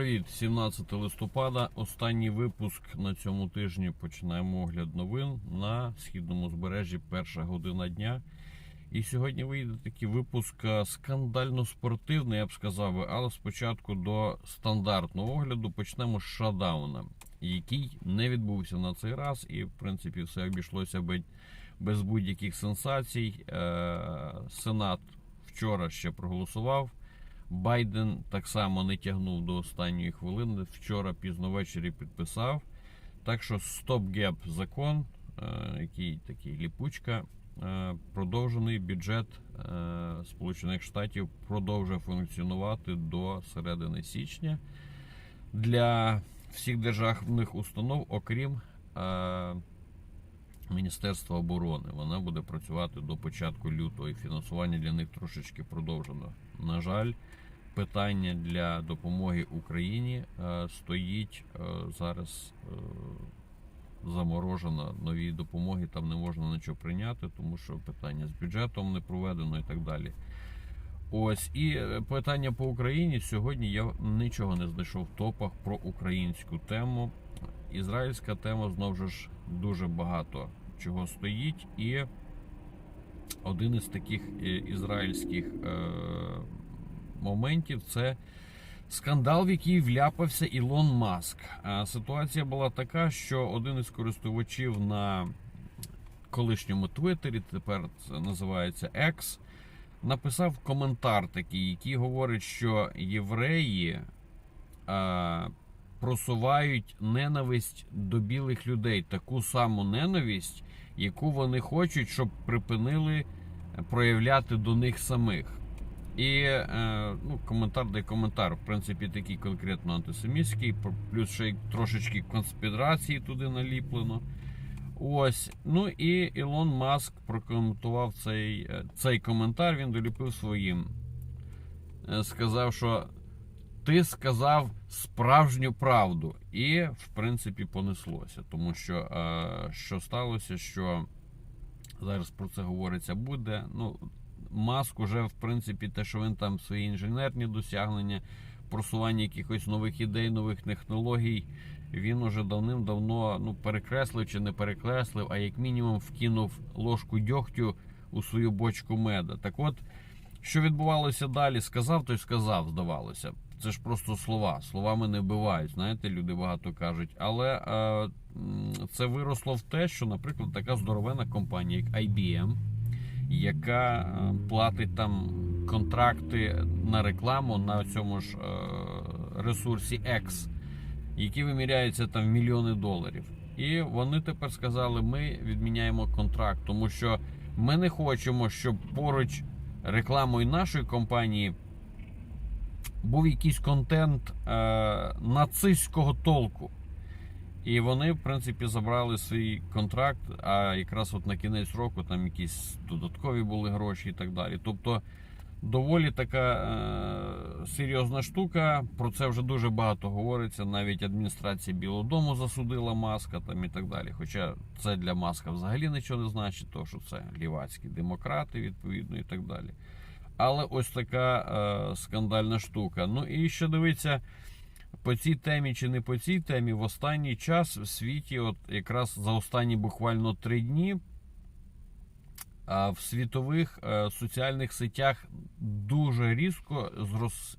Привіт, 17 листопада. Останній випуск на цьому тижні. Починаємо огляд новин на східному збережжі. Перша година дня. І сьогодні вийде такий випуск е, скандально спортивний, я б сказав, але спочатку до стандартного огляду почнемо з шадауна, який не відбувся на цей раз, і в принципі все обійшлося без будь-яких сенсацій. Е, Сенат вчора ще проголосував. Байден так само не тягнув до останньої хвилини. Вчора пізно ввечері підписав. Так що стоп-геп закон, е, який такий ліпучка, е, продовжений бюджет е, Сполучених Штатів продовжує функціонувати до середини січня для всіх державних установ, окрім Міністерства оборони. Вона буде працювати до початку лютого, і фінансування для них трошечки продовжено. На жаль, питання для допомоги Україні е, стоїть е, зараз е, заморожено. Нові допомоги там не можна нічого прийняти, тому що питання з бюджетом не проведено і так далі. Ось і питання по Україні сьогодні я нічого не знайшов в топах про українську тему. Ізраїльська тема знову ж дуже багато чого стоїть, і один із таких ізраїльських е, моментів це скандал, в який вляпався Ілон Маск. Ситуація була така, що один із користувачів на колишньому Твіттері, тепер це називається X, написав коментар такий, який говорить, що євреї просувають ненависть до білих людей, таку саму ненависть, яку вони хочуть, щоб припинили проявляти до них самих. І е, ну, коментар де коментар, в принципі, такий конкретно антисемітський, плюс ще й трошечки конспірації туди наліплено. Ось. Ну і Ілон Маск прокоментував цей, е, цей коментар, він доліпив своїм. Е, Сказав, що ти сказав справжню правду. І, в принципі, понеслося. Тому що що сталося, що зараз про це говориться буде. Ну, Маск уже, в принципі, те, що він там свої інженерні досягнення, просування якихось нових ідей, нових технологій, він уже давним-давно ну, перекреслив чи не перекреслив, а як мінімум вкинув ложку дьогтю у свою бочку меда. Так от, що відбувалося далі, сказав, то й сказав, здавалося. Це ж просто слова. Словами не вбивають. Знаєте, люди багато кажуть. Але е, це виросло в те, що, наприклад, така здоровена компанія, як IBM, яка е, платить там контракти на рекламу на цьому ж е, ресурсі X, які виміряються там в мільйони доларів. І вони тепер сказали: ми відміняємо контракт, тому що ми не хочемо, щоб поруч рекламою нашої компанії був якийсь контент е, нацистського толку. І вони, в принципі, забрали свій контракт, а якраз от на кінець року там якісь додаткові були гроші і так далі. Тобто доволі така е, серйозна штука. Про це вже дуже багато говориться. Навіть адміністрація Білого Дому засудила маска там і так далі. Хоча це для маска взагалі нічого не значить, тому що це лівацькі демократи, відповідно, і так далі. Але ось така е, скандальна штука. Ну і що дивиться по цій темі чи не по цій темі, в останній час в світі, от якраз за останні буквально три дні, в світових е, соціальних сетях дуже різко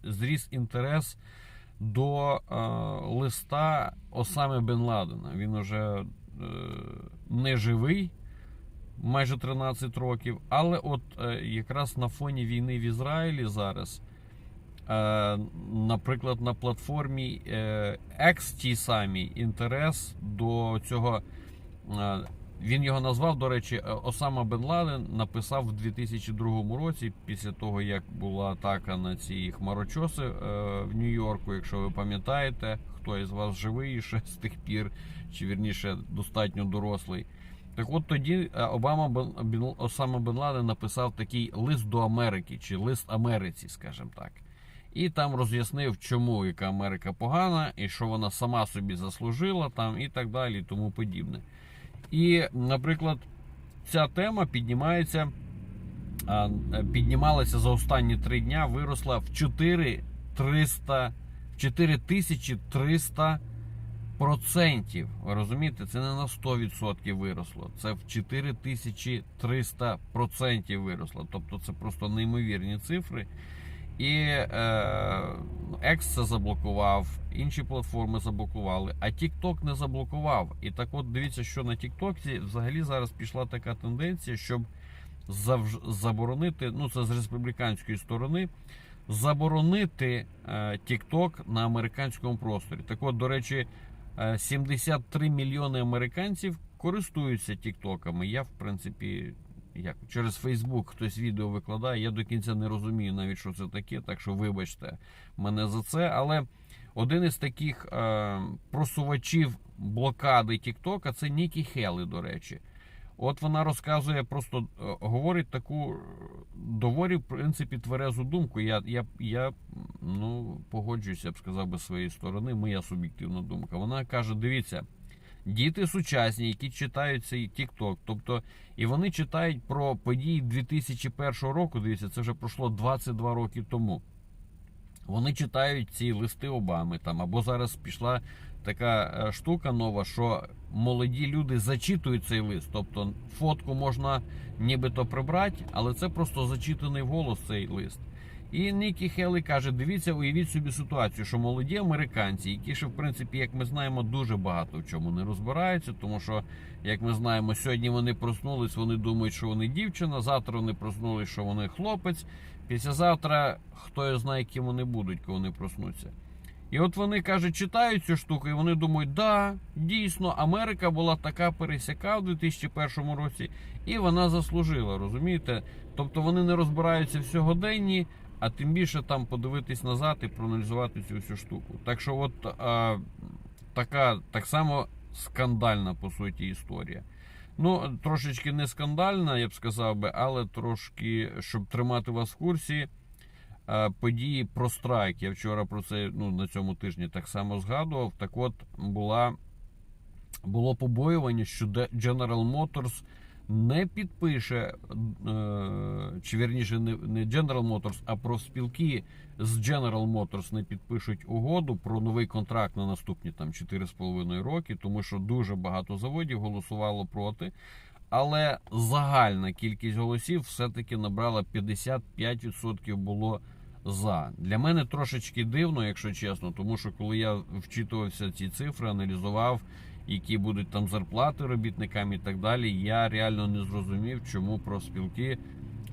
зріс інтерес до е, листа Осами Бен Ладена. Він уже е, не живий. Майже 13 років, але от якраз на фоні війни в Ізраїлі зараз наприклад, на платформі е, X тій самій інтерес до цього. е, Він його назвав, до речі, е, Осама Бен Ладен написав в 2002 році, після того, як була атака на ці хмарочоси е, в Нью-Йорку. Якщо ви пам'ятаєте, хто із вас живий ще з тих пір, чи вірніше достатньо дорослий. Так от тоді е, Обама Осама Бен Ладен написав такий лист до Америки, чи лист Америці, скажімо так. І там роз'яснив, чому яка Америка погана, і що вона сама собі заслужила, там і так далі, і тому подібне. І, наприклад, ця тема піднімається, піднімалася за останні три дня, виросла в 4 300, 4300 процентів. Ви розумієте, це не на 100% виросло, це в 4300 процентів виросло. Тобто це просто неймовірні цифри. І е, X це заблокував, інші платформи заблокували, а TikTok не заблокував. І так от дивіться, що на TikTok взагалі зараз пішла така тенденція, щоб завж- заборонити, ну це з республіканської сторони, заборонити е, TikTok на американському просторі. Так от, до речі, е, 73 мільйони американців користуються тіктоками. Я, в принципі, як через Facebook хтось відео викладає. Я до кінця не розумію навіть, що це таке, так що вибачте мене за це. Але один із таких е, просувачів блокади Тіктока це Нікі Хелли, до речі. От вона розказує, просто е, говорить таку е, доволі, в принципі, тверезу думку. Я, я, я ну, погоджуюся, я б сказав би, своєї сторони, моя суб'єктивна думка. Вона каже: дивіться, діти сучасні, які читають цей TikTok, тобто, і вони читають про події 2001 року. Дивіться, це вже пройшло 22 роки тому. Вони читають ці листи Обами там, або зараз пішла така е, штука нова, що молоді люди зачитують цей лист. Тобто фотку можна нібито прибрати, але це просто зачитаний вголос цей лист. І Нікі Хеллі каже: дивіться, уявіть собі ситуацію, що молоді американці, які ще в принципі, як ми знаємо, дуже багато в чому не розбираються, тому що, як ми знаємо, сьогодні вони проснулись, вони думають, що вони дівчина. Завтра вони проснулись, що вони хлопець. Післязавтра хто його знає, ким вони будуть, коли вони проснуться. І от вони кажуть, читають цю штуку, і вони думають, да, дійсно, Америка була така пересяка в 2001 році, і вона заслужила, розумієте? Тобто вони не розбираються в сьогоденні, а тим більше там подивитись назад і проаналізувати цю всю штуку. Так що, от а, така так само скандальна по суті історія. Ну, трошечки не скандальна, я б сказав би, але трошки, щоб тримати вас в курсі. Події про страйк. Я вчора про це ну, на цьому тижні так само згадував. Так от була, було побоювання, що General Motors не підпише, е, чи вірніше, не, General Motors, а профспілки з General Motors не підпишуть угоду про новий контракт на наступні там 4,5 роки, тому що дуже багато заводів голосувало проти. Але загальна кількість голосів все-таки набрала 55% було за. Для мене трошечки дивно, якщо чесно, тому що коли я вчитувався ці цифри, аналізував, які будуть там зарплати робітникам і так далі, я реально не зрозумів, чому профспілки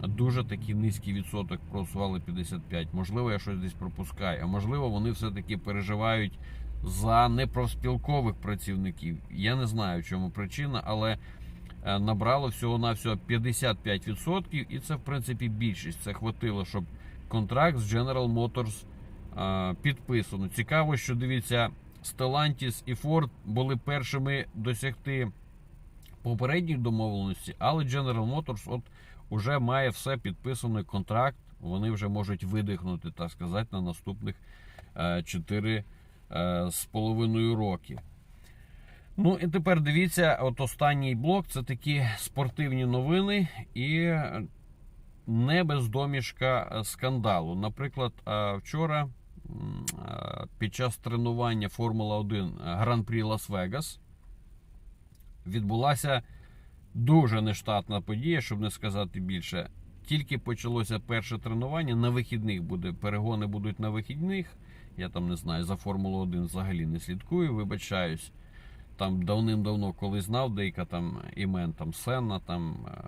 дуже такий низький відсоток проголосували 55. Можливо, я щось десь пропускаю, а можливо, вони все-таки переживають за непрофспілкових працівників. Я не знаю, чому причина, але е, набрало всього-навсього 55%, і це в принципі більшість. Це хватило, щоб контракт з General Motors е, підписано. Цікаво, що дивіться, Stellantis і Ford були першими досягти попередніх домовленості, але General Motors от уже має все підписаний контракт. Вони вже можуть видихнути, так сказати, на наступних 4 з половиною роки. Ну і тепер дивіться, от останній блок це такі спортивні новини і не без домішка е, скандалу. Наприклад, е, вчора е, під час тренування Формула 1 Гран-прі Лас-Вегас відбулася дуже нештатна подія, щоб не сказати більше. Тільки почалося перше тренування. На вихідних буде перегони будуть на вихідних. Я там не знаю, за Формулу 1 взагалі не слідкую, вибачаюсь. Там давним-давно коли знав деяка там імен там Сенна, там е,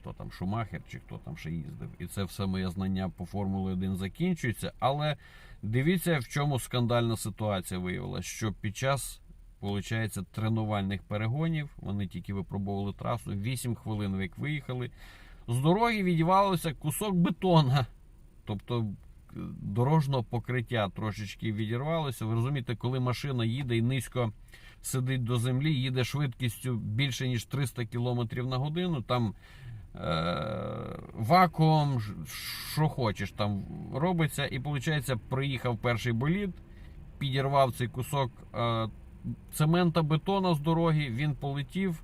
хто там Шумахер чи хто там ще їздив. І це все моє знання по Формулі 1 закінчується. Але дивіться, в чому скандальна ситуація виявилася, що під час виходить, тренувальних перегонів вони тільки випробовували трасу. 8 хвилин як виїхали. З дороги відівалося кусок бетона. Тобто е, дорожнього покриття трошечки відірвалося. Ви розумієте, коли машина їде і низько сидить до землі, їде швидкістю більше ніж 300 км на годину. Там вакуум, що хочеш, там робиться. І виходить, приїхав перший болід, підірвав цей кусок е- цемента бетона з дороги, він полетів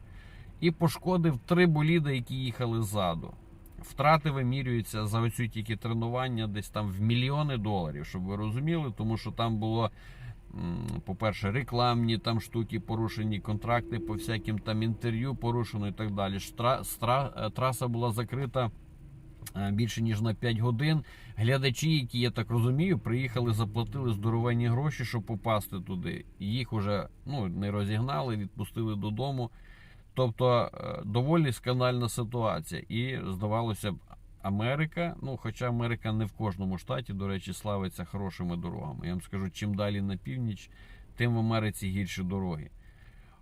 і пошкодив три боліда, які їхали ззаду. втрати вимірюються за оцю тільки тренування десь там в мільйони доларів, щоб ви розуміли, тому що там було. По-перше, рекламні там штуки порушені, контракти по всяким там інтерв'ю порушено і так далі. Штра, стра, е, траса була закрита е, більше ніж на 5 годин. Глядачі, які я так розумію, приїхали, заплатили здоровенні гроші, щоб попасти туди. Їх уже ну, не розігнали, відпустили додому. Тобто е, доволі скандальна ситуація. І здавалося б, Америка, ну хоча Америка не в кожному штаті, до речі, славиться хорошими дорогами. Я вам скажу, чим далі на північ, тим в Америці гірші дороги.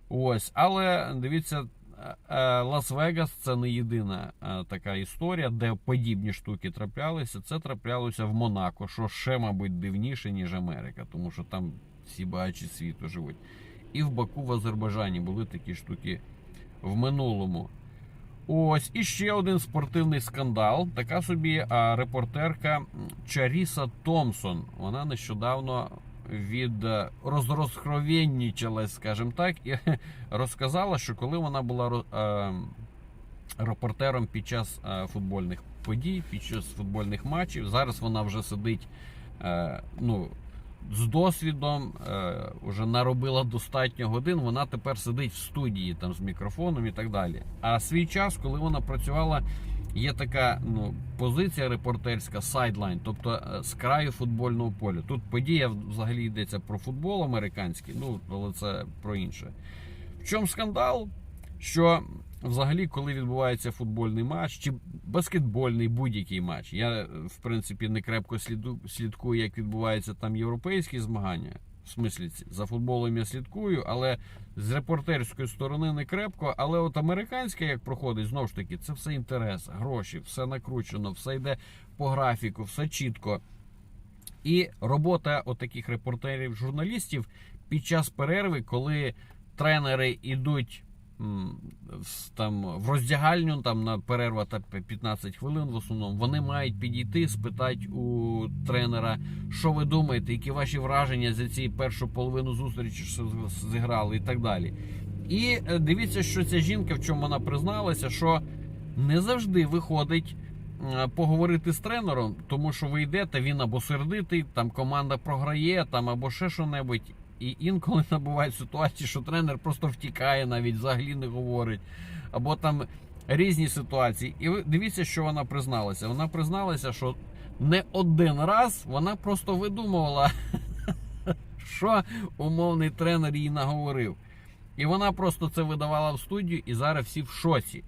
Ось, але дивіться, е, е, Лас-Вегас це не єдина е, така історія, де подібні штуки траплялися. Це траплялося в Монако, що ще, мабуть, дивніше, ніж Америка, тому що там всі багачі світу живуть. І в Баку в Азербайджані були такі штуки в минулому. Ось і ще один спортивний скандал. Така собі репортерка Чаріса Томпсон. Вона нещодавно від е, скажімо так, і розказала, що коли вона була е, репортером під час е, футбольних подій, під час футбольних матчів, зараз вона вже сидить. Ну, з досвідом е, вже наробила достатньо годин. Вона тепер сидить в студії там з мікрофоном і так далі. А свій час, коли вона працювала, є така ну, позиція репортерська сайдлайн, тобто е, з краю футбольного поля. Тут подія взагалі йдеться про футбол американський, ну але це про інше. В чому скандал? Що взагалі, коли відбувається футбольний матч чи баскетбольний будь-який матч, я е, в принципі не крепко слідкую, як відбуваються там європейські змагання. В смислі, за футболом я слідкую, але з репортерської сторони не крепко. Але от американська, як проходить, знову ж таки, це все інтерес, гроші, все накручено, все йде по графіку, все чітко. І робота отаких репортерів, журналістів під час перерви, коли тренери йдуть там в роздягальню, там на перерва та 15 хвилин в основному, вони мають підійти, спитати у тренера, що ви думаєте, які ваші враження за ці першу половину зустрічі що зіграли і так далі. І е, дивіться, що ця жінка, в чому вона призналася, що не завжди виходить поговорити з тренером, тому що ви йдете, він або сердитий, там команда програє, там або ще що-небудь. І інколи набувають ситуації, що тренер просто втікає, навіть взагалі не говорить, або там різні ситуації. І ви дивіться, що вона призналася. Вона призналася, що не один раз вона просто видумувала, що умовний тренер їй наговорив. І вона просто це видавала в студію, і зараз всі в шоці.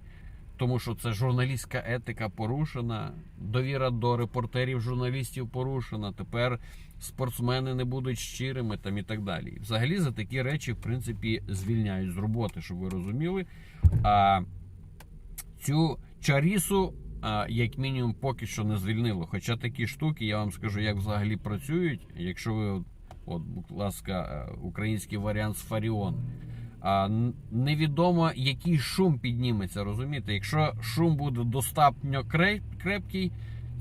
Тому що це журналістська етика порушена, довіра до репортерів, журналістів порушена. Тепер спортсмени не будуть щирими там і так далі. Взагалі за такі речі, в принципі, звільняють з роботи, щоб ви розуміли. А цю чарісу, а, як мінімум, поки що не звільнило. Хоча такі штуки, я вам скажу, як взагалі працюють. Якщо ви, от, будь ласка, е, український варіант з Фаріон. А невідомо, який шум підніметься, розумієте? Якщо шум буде достатньо крепкий,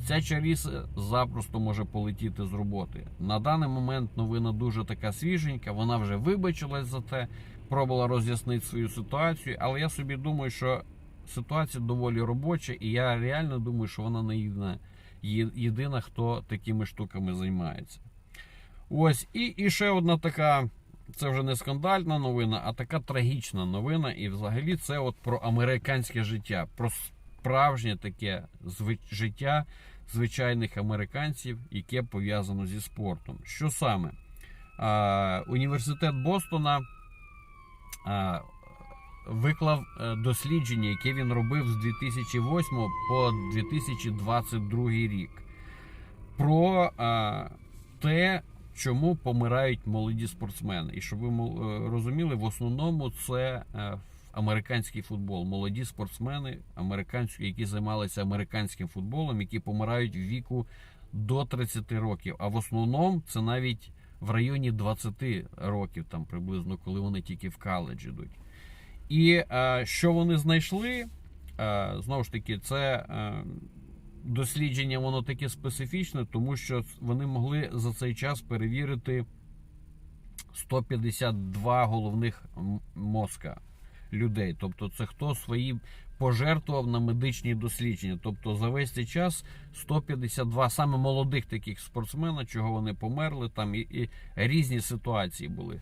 ця чаріса запросто може полетіти з роботи. На даний момент новина дуже така свіженька, вона вже вибачилась за те, пробувала роз'яснити свою ситуацію, але я собі думаю, що ситуація доволі робоча, і я реально думаю, що вона не єдина, єдина хто такими штуками займається. Ось, і, і ще одна така. Це вже не скандальна новина, а така трагічна новина. І взагалі це от про американське життя, про справжнє таке життя звичайних американців, яке пов'язано зі спортом. Що саме? А, університет Бостона а, виклав е, дослідження, яке він робив з 2008 по 2022 рік. Про а, те, чому помирають молоді спортсмени. І щоб ви е, розуміли, в основному це е, американський футбол. Молоді спортсмени, американські, які займалися американським футболом, які помирають в віку до 30 років. А в основному це навіть в районі 20 років, там приблизно, коли вони тільки в коледж ідуть. І е, що вони знайшли? Знову ж таки, це дослідження воно таке специфічне, тому що вони могли за цей час перевірити 152 головних мозка людей. Тобто, це хто свої пожертвував на медичні дослідження. Тобто за весь цей час 152 саме молодих таких спортсмена, чого вони померли, там і, і різні ситуації були.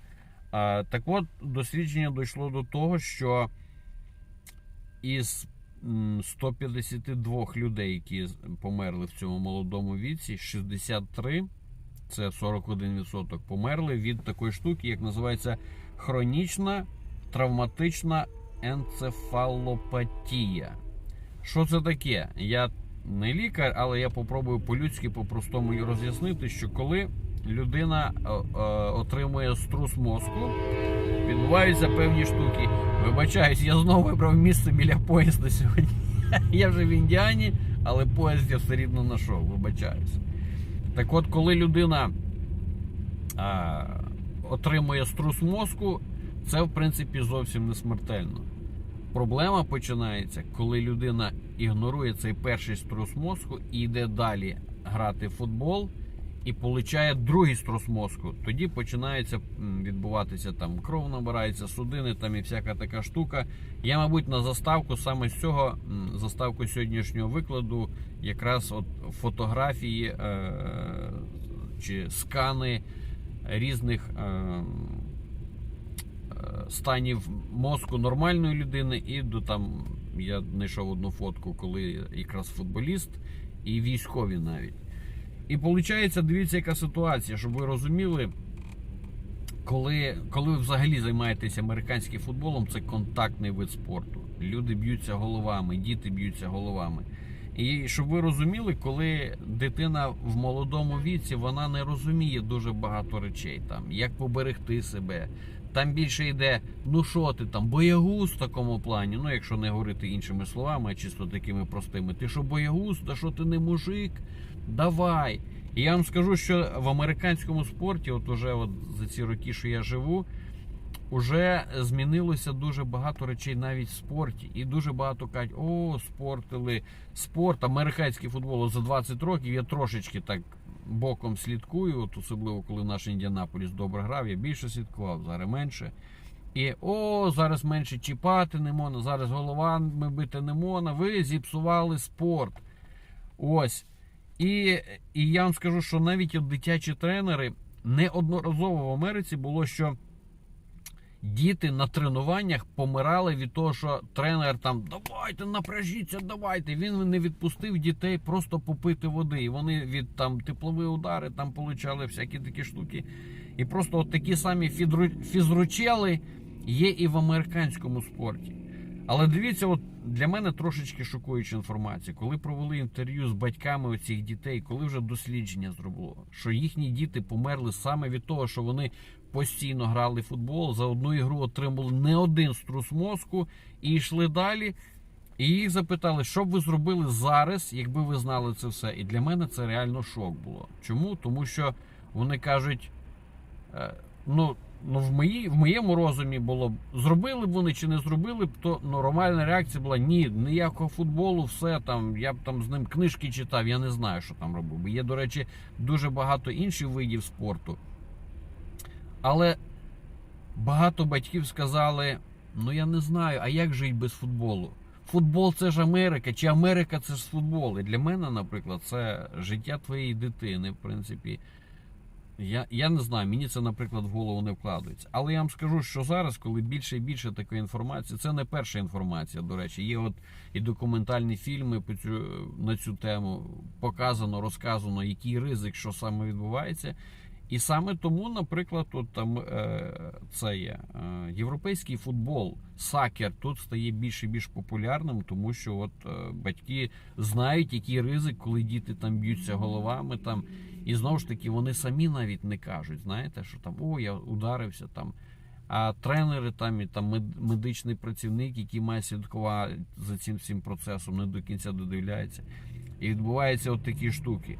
А, так от, дослідження дійшло до того, що із 152 людей, які померли в цьому молодому віці, 63, це 41%, померли від такої штуки, як називається хронічна травматична енцефалопатія. Що це таке? Я не лікар, але я попробую по-людськи по-простому роз'яснити, що коли людина е, е, отримує струс мозку, відбуваються певні штуки. Вибачаюсь, я знову вибрав місце біля поїзда сьогодні. Я вже в Індіані, але поїзд я все рівно знайшов, вибачаюсь. Так от, коли людина а, отримує струс мозку, це в принципі зовсім не смертельно. Проблема починається, коли людина ігнорує цей перший струс мозку і йде далі грати в футбол і получає другий струс мозку. Тоді починається відбуватися там кров набирається, судини там і всяка така штука. Я, мабуть, на заставку саме з цього заставку сьогоднішнього викладу, якраз от фотографії е, чи скани різних. Е, е, станів мозку нормальної людини і до там я знайшов одну фотку, коли якраз футболіст і військові навіть. І виходить, дивіться, яка ситуація, щоб ви розуміли, коли, коли ви взагалі займаєтесь американським футболом, це контактний вид спорту. Люди б'ються головами, діти б'ються головами. І щоб ви розуміли, коли дитина в молодому віці вона не розуміє дуже багато речей, там як поберегти себе. Там більше йде, ну що ти там, боягуз в такому плані. Ну, якщо не говорити іншими словами, а чисто такими простими. Ти що боягуз, та що ти не мужик? Давай. І я вам скажу, що в американському спорті, от уже от за ці роки, що я живу, уже змінилося дуже багато речей навіть в спорті. І дуже багато кажуть, о, спортили, спорт, американський футбол за 20 років я трошечки так боком слідкую, от особливо коли наш Індіанаполіс добре грав, я більше слідкував, зараз менше. І о, зараз менше чіпати не можна, зараз головами бити не можна. Ви зіпсували спорт. Ось. І, і я вам скажу, що навіть от дитячі тренери неодноразово в Америці було, що діти на тренуваннях помирали від того, що тренер там давайте напряжіться, давайте. Він не відпустив дітей просто попити води. І вони від там теплові удари там получали всякі такі штуки. І просто от такі самі фізручели є і в американському спорті. Але дивіться, от для мене трошечки шокуюча інформація. Коли провели інтерв'ю з батьками оцих дітей, коли вже дослідження зробило, що їхні діти померли саме від того, що вони постійно грали в футбол, за одну ігру отримали не один струс мозку і йшли далі. І їх запитали, що б ви зробили зараз, якби ви знали це все. І для мене це реально шок було. Чому? Тому що вони кажуть, е, ну, ну в, моїй, в моєму розумі було б, зробили б вони чи не зробили б, то нормальна реакція була ні, ніякого футболу, все там. Я б там з ним книжки читав, я не знаю, що там робив. Є, до речі, дуже багато інших видів спорту. Але багато батьків сказали: ну я не знаю, а як жити без футболу? Футбол це ж Америка, чи Америка це ж футбол. І для мене, наприклад, це життя твоєї дитини, в принципі. Я, я не знаю, мені це, наприклад, в голову не вкладається. Але я вам скажу, що зараз, коли більше і більше такої інформації, це не перша інформація, до речі. Є от і документальні фільми по цю, на цю тему. Показано, розказано, який ризик, що саме відбувається. І саме тому, наприклад, от там е, це є е, європейський футбол, сакер тут стає більш і більш популярним, тому що от е, батьки знають, який ризик, коли діти там б'ються головами. Там і знову ж таки вони самі навіть не кажуть, знаєте, що там о, я ударився там. А тренери там і там мед- медичний працівник, який має слідкувати за цим всім процесом, не до кінця додивляється. І відбуваються от такі штуки.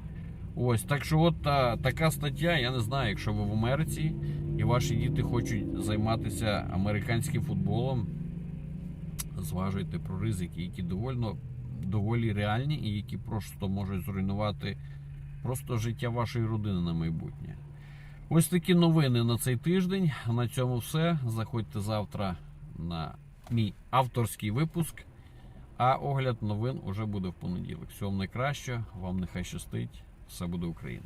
Ось так що, от та, така стаття, я не знаю, якщо ви в Америці і ваші діти хочуть займатися американським футболом, зважуйте про ризики, які доволі, доволі реальні і які просто можуть зруйнувати просто життя вашої родини на майбутнє. Ось такі новини на цей тиждень. На цьому все. Заходьте завтра на мій авторський випуск. А огляд новин уже буде в понеділок. Всього найкраще, вам нехай щастить. Все буде Україна.